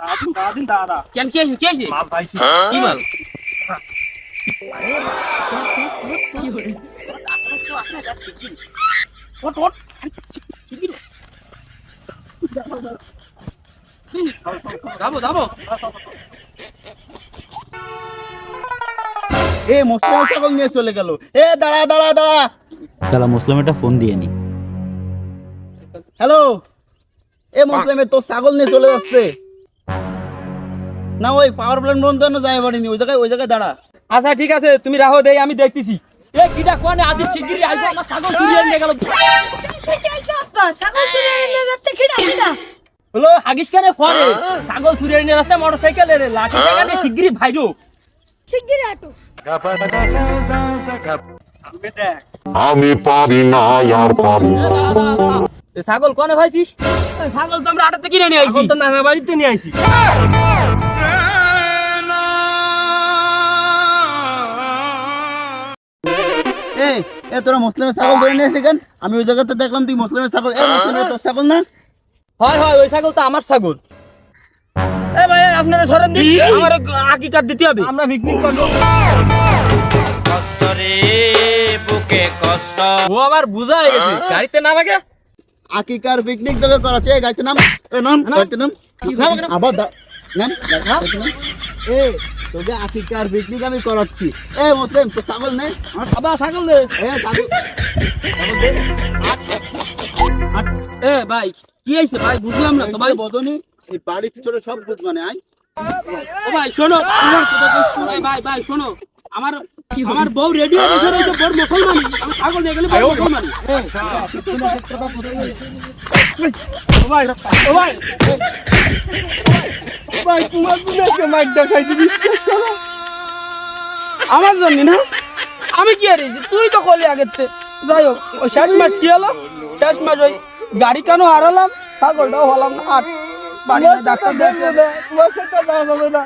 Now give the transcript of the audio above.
দাদিন দাদিন দাদা কেন কে কে আছে মাল কি মাল ওট ওট যাব যাব এ মুসলিম ছাগল নিয়ে চলে গেল। এ দাঁড়া দাঁড়া দাঁড়া। দাঁড়া মুসলিম একটা ফোন দিয়ে নি। হ্যালো এ মুসলিমে তোর ছাগল নিয়ে চলে যাচ্ছে। না ওই পাওয়ার প্ল্যান্ট বন্ধ না যায় পারিনি ওই জায়গায় ওই জায়গায় দাঁড়া। আচ্ছা ঠিক আছে তুমি রাখো দেই আমি দেখতেছি। এ কিটা কোনে? আজ চিগিরি আইবো আমার ছাগল নিয়ে গেল ছাগল চুরি এনে যাচ্ছে খিদা খিদা হলো হাগিস কেনে ফরে ছাগল চুরিয়ে নিয়ে রাস্তায় মোটরসাইকেল রে লাঠি টাকা নিয়ে শিগগিরই ভাইরো। শিগগিরই হাঁটো। আমি পারি না আর পারি না। ছাগল কোনে ভাইছিস? ছাগল তো আমরা আটাতে কিনে নিয়ে আইছি। তো নানা বাড়িতে নিয়ে আইছি। এ তোরা মুসলিমের ছাগল ধরে নিয়ে কেন? আমি ওই জায়গাতে দেখলাম তুই মুসলিমের ছাগল। এ মুসলিমের তোর ছাগল না? হয় হয় ওই ছাগল তো আমার ছাগল। এ ভাই আপনারা সরেন দিন। আমার আকিকার দিতে হবে। আমরা পিকনিক করব। ও আমার বুঝা হয়ে গেছে। গাড়িতে নাম আগে? আকিকার পিকনিক তোকে করাচ্ছে? এই গাড়িতে নাম। এ নাম গাড়িতে নাম। আবার নাম। গাড়িতে নাম। এ তোকে আকিকার পিকনিক আমি করাচ্ছি। এ মুসলিম তোর ছাগল নে। আবার ছাগল দে এ ছাগল। এ ভাই কি হয়েছে? ভাই বুঝলাম না তো বদনি এই বাড়ির ছোট সব বুঝবানে আয়। ও ভাই শোনো। ভাই ভাই ভাই শোনো। আমার আমার বউ রেডি হয়ে গেছে এই তো বড় মুসলমানি আমি ছাগল নিয়ে গেলে বড় মুসলমানি এ পিকনিকের কথা কোথায় গেছে? ও ভাই। ও ভাই ভাই তোমার জন্য মাইক দেখাইছি বিশ্বাস করো। আমার জন্য না? আমি কি আর তুই তো করলি আগের থেকে। যাই হোক ওই শেষ মাস কি হলো? শেষ মাস ওই গাড়ি কেন হারালাম? ছাগলটাও হলাম না। আর বাড়ি ডাক্তার দেখবে তোমার সাথে না।